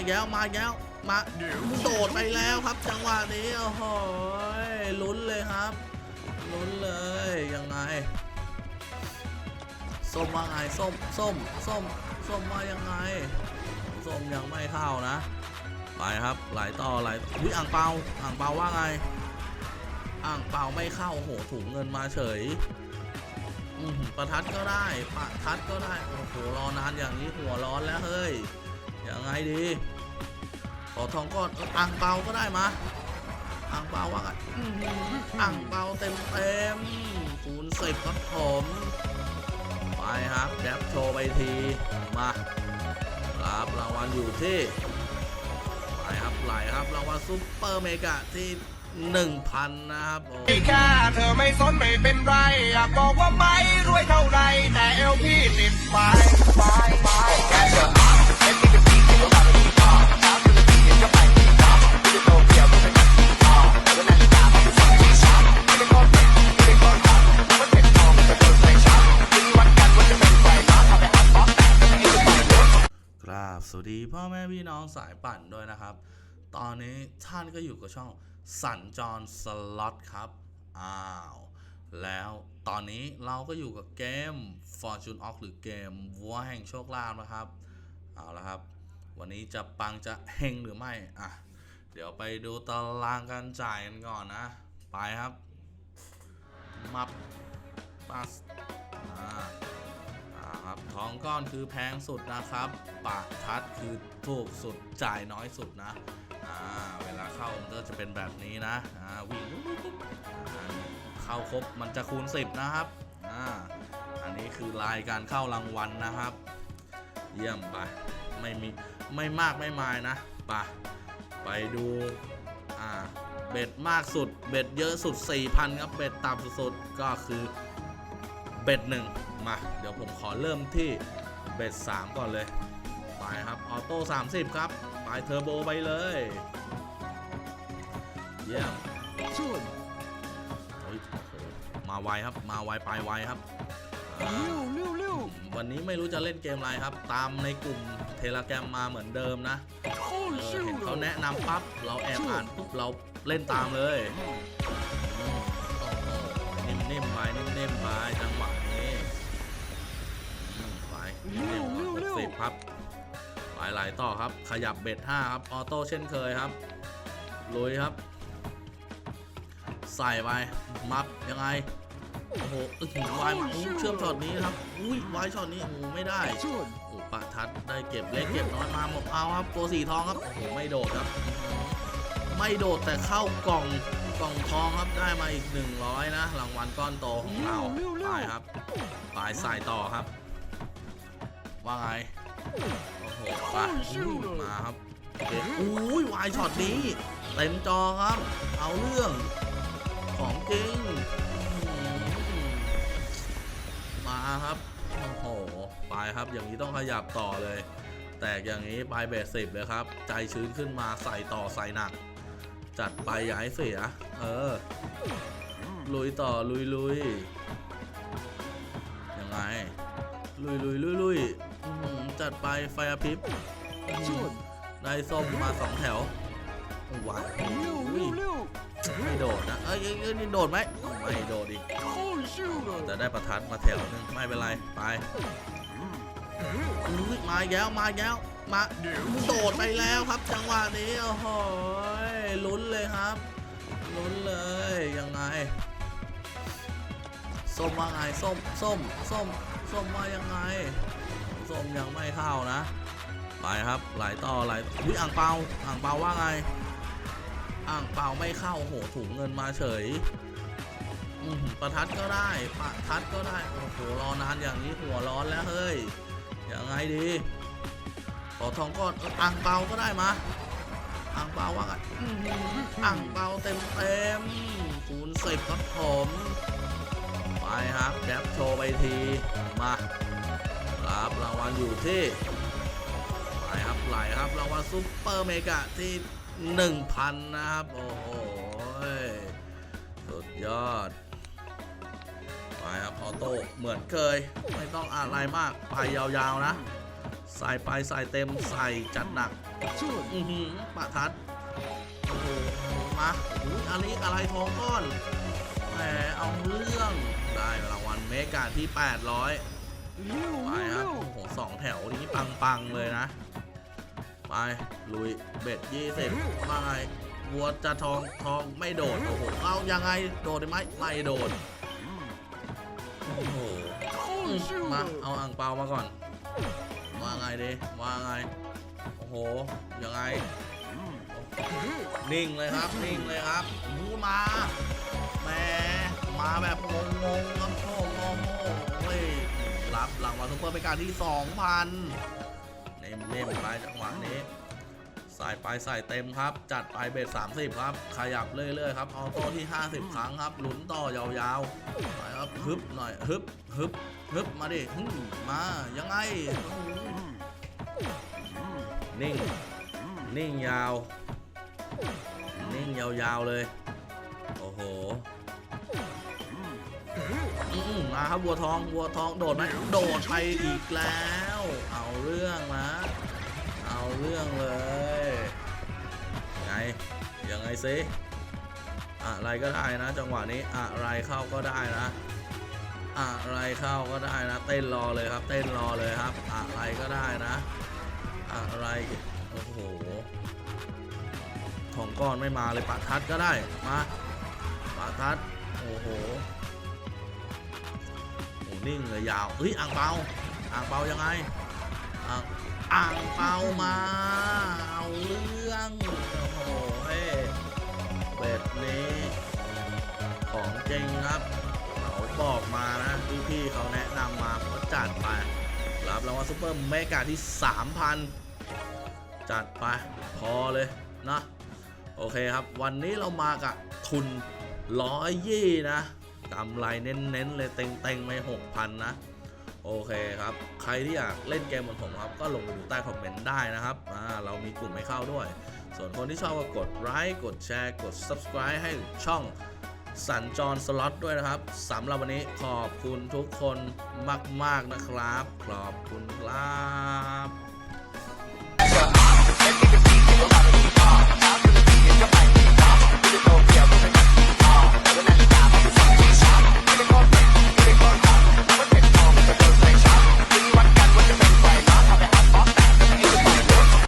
อีกแล้วมาอีกแล้วมาโดดไปแล้วครับ จังหวะนี้โอ้โหลุ้นเลยครับลุ้นเลยยังไงส้มว่าไงส้มส้มส้มส้มว่ายังไงส้มยังไม่เข้านะ ไปครับไหลต่อไหลวิอ่างเปาอ่างเปาว่าไงอ่างเปาไม่เข้าโหถุงเงินมาเฉยประทัดก็ได้ประทัดก็ได้โอ้โหรอนานอย่างนี้หัวร้อนแล้วเฮ้ย ยังไงดี ขอทองก้อนเอ้ยอ่างเปาก็ได้มาอ่างเปาว่าไงอื้อหืออ่างเปาเต็มเต็มๆคูณสิบครับผมไปครับแดบโชว์ไปทีมารับรางวัลอยู่ที่ไปครับไหลครับรางวัลซุปเปอร์เมกะที่1,000นะครับโอ้พี่ค่าเธอไม่สนไม่เป็นไรอยากบอกว่าไม่รวยเท่าไรแต่เอวพี่ติดไฟไฟไฟ บสวัสดีพ่อแม่พี่น้องสายปั่นด้วยนะครับ ตอนนี้ท่านก็อยู่กับช่องสัญจรสล็อตครับ อ้าว แล้วตอนนี้เราก็อยู่กับเกม Fortune Ox หรือเกมวัวแห่งโชคลาภนะครับ เอาละครับ วันนี้จะปังจะเฮงหรือไม่ อะ เดี๋ยวไปดูตารางการจ่ายกันก่อนนะ ไปครับ มับปัสอ่า อ่าครับ ทองก้อนคือแพงสุดนะครับ ปากทัดคือถูกสุดจ่ายน้อยสุดนะอ่าเวลาเข้ามันก็จะเป็นแบบนี้นะอ่าวิ่งเข้าครบมันจะคูณ 10 นะครับอ่าอันนี้คือรายการเข้ารางวัลนะครับ เยี่ยมไปไม่มีไม่มากไม่มายนะไปไปดูอ่าเบ็ดมากสุด เบ็ดเยอะสุด 4,000 ครับ เบ็ดต่ำสุดก็คือ บ็ดหนึ่งมา เดี๋ยวผมขอเริ่มที่เบ็ดสามก่อนเลย ไปครับ ออโต้30ครับ ไปเทอร์โบไปเลย เยี่ยมเฮ้ยโอ้โหมาไวครับ มาไวไปไวครับอ่าวันนี้ไม่รู้จะเล่นเกมอะไรครับ ตามในกลุ่มเทเลแกรมมาเหมือนเดิมนะเออเห็นเขาแนะนำปั๊บเราแอบอ่านปุ๊บเราเล่นตามเลยอืมโอ้โหนิ่มๆไปนิ่มๆไปจังหวะ 6 ครับไปไหลต่อครับ ขยับเบ็ด5ครับ ออโต้เช่นเคยครับ ลุยครับ ใส่ไป มับยังไง โอ้โหวายมเชื่อมช็อตนี้ครับ อุ้ยวายช็อตนี้โอ้โหไม่ได้โอ้ปะทัดได้เก็บเล็กเก็บน้อยมาหมดเอาครับ ตัวสีทองครับ โอ้โหไม่โดดครับ ไม่โดดแต่เข้ากล่องกล่องทองครับได้มาอีก 100 นะรางวัลก้อนโตของเราไปครับไปใส่ต่อครับ ว่าไงโอ้โหไปมาครับโอเคอุ้ยวายช็อตนี้เต็มจอครับ เอาเรื่องของจริงมาครับโอ้โหไปครับอย่างนี้ต้องขยับต่อเลย แตกอย่างนี้ไปเบสสิบเลยครับ ใจชื้นขึ้นมาใส่ต่อใส่หนัก จัดไปอย่าให้เสีย เออ ลุยต่อลุยลุยยังไง ลุยลุยลุยลุย จัดไปไฟอาพริบอื้อหือได้ส้มมาสองแถวหวานอุ้ยไม่โดดนะเอ้ยเอ้ยเอ้ยนี่โดดไหมไม่โดดอีกแต่ได้ประทัดมาแถวนึงไม่เป็นไรไปอุ้ยมาอีกแล้วมาอีกแล้วมาโดดไปแล้วครับ จังหวะนี้โอ้โหลุ้นเลยครับลุ้นเลยยังไงส้มว่าไงส้มส้มส้มส้มว่ายังไง ส้มยังไม่เข้านะ ไปครับไหลต่อไหลอุ้ยอ่างเปาอ่างเปาว่าไงอ่างเปาไม่เข้าโอ้โหถุงเงินมาเฉยอือหือประทัดก็ได้ประทัดก็ได้โอ้โหรอนานอย่างนี้หัวร้อนแล้วเฮ้ยยังไงดีขอทองก้อนเอ้ยอ่างเปาก็ได้มาอ่างเปาว่าไงอื้อหืออ่างเปาเต็มเต็มๆคูณสิบครับผมไปครับแดบโชว์ไปทีมา รับรางวัลอยู่ที่ไปครับไหลครับรางวัลซุปเปอร์เมกะที่ 1,000 นะครับ โอ้โหสุดยอดไปครับออโต้เหมือนเคย ไม่ต้องอะไรมาก ไปยาวๆนะ ใส่ไปใส่เต็มใส่จัดหนักอือหือปะทัดโอ้โหมาอุ๊ยอันนี้อะไรทองก้อนแหมเอาเรื่องได้รางวัลเมกาที่ 800 ไปครับโอ้โหสองแถวนี้ปังๆเลยนะ ไป ลุย เบ็ดยี่สิบมาไงวัวจะทองทองไม่โดด โอ้โห เอายังไง โดดได้ไหมไม่โดด โอ้โห มา เอาอ่างเปามาก่อน ว่าไงดีว่าไง โอ้โห ยังไง นิ่งเลยครับ นิ่งเลยครับมูมาแหมมาแบบงงๆครับ รังวัลซุปเปอร์เป็นการที่ 2,000เน่มเน่มๆไปจังหวะนี้ใส่ไปใส่เต็มครับ จัดไปเบ็ด30 ครับ ขยับเรื่อยๆครับออโต้ที่ 50 ครั้งครับหลุนต่อยาวๆไปครับฮึบหน่อยฮึบฮึบฮึบมาดิมายังไงนิ่งนิ่งยาว นิ่งยาวๆเลย โอ้โห อืมมาครับวัวทองวัวทองโดดไหมโดดไปอีกแล้ว เอาเรื่องนะเอาเรื่องเลยไงยังไงซิอะไรก็ได้นะ จังหวะนี้อะไรเข้าก็ได้นะ อะไรเข้าก็ได้นะ เต้นรอเลยครับ เต้นรอเลยครับ อะไรก็ได้นะ อะไรโอ้โหทองก้อนไม่มาเลยปะทัดก็ได้มาปะทัดโอ้โห นิ่งเลยยาวเฮ้ยอ่างเปาอ่างเปายังไงอ่างเปามาเอาเรื่องโอ้โหเฮ้ยเป็ดนี้ ของจริงครับเขาบอกมานะพี่ๆเขาแนะนำมาผมก็จัดไป รับรางวัลซุปเปอร์เมกาที่ 3,000 จัดไป พอเลยนะ โอเคครับ วันนี้เรามากับทุนร้อยยี่นะ กำไรเน้นๆเลยเต็งๆไปหกพันนะ โอเคครับ ใครที่อยากเล่นเกมเหมือนผมครับ ก็ลงไปดูใต้คอมเมนต์ได้นะครับอ่าเรามีกลุ่มให้เข้าด้วย ส่วนคนที่ชอบก็กดไลค์กดแชร์กด subscribe ให้ช่องสัญจรสล็อตด้วยนะครับสำหรับวันนี้ขอบคุณทุกคนมาก ๆนะครับ ขอบคุณครับ